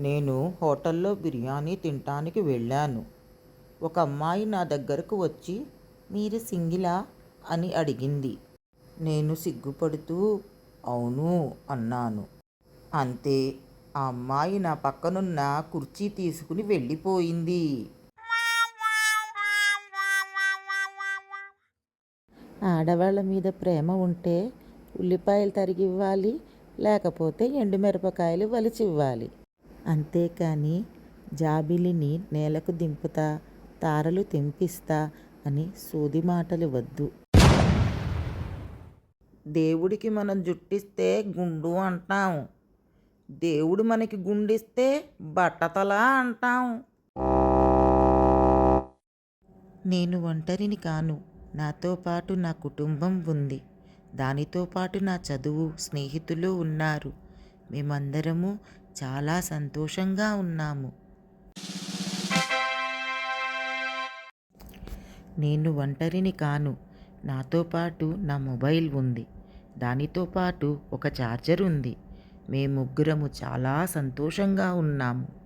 నేను హోటల్లో బిర్యానీ తినటానికి వెళ్ళాను. ఒక అమ్మాయి నా దగ్గరకు వచ్చి మీరు సింగిలా? అని అడిగింది. నేను సిగ్గుపడుతూ అవును అన్నాను. అంతే ఆ అమ్మాయి నా పక్కనున్న కుర్చీ తీసుకుని వెళ్ళిపోయింది. ఆడవాళ్ళ మీద ప్రేమ ఉంటే ఉల్లిపాయలు తరిగి ఇవ్వాలి లేకపోతే ఎండుమిరపకాయలు వలిచి ఇవ్వాలి అంతేకాని జాబిలిని నేలకు దింపుతా తారలు తెంపిస్తా అని సూది మాటలు వద్దు. దేవుడికి మనం జుట్టిస్తే గుండు అంటాం. దేవుడు మనకి గుండిస్తే బట్టతల అంటాం. నేను ఒంటరిని కాను. నాతో పాటు నా కుటుంబం ఉంది. దానితో పాటు నా చదువు స్నేహితులు ఉన్నారు. మేమందరము చాలా సంతోషంగా ఉన్నాము. నేను ఒంటరిని కాను. నాతో పాటు నా మొబైల్ ఉంది. దానితో పాటు ఒక ఛార్జర్ ఉంది. మేము ముగ్గురము చాలా సంతోషంగా ఉన్నాము.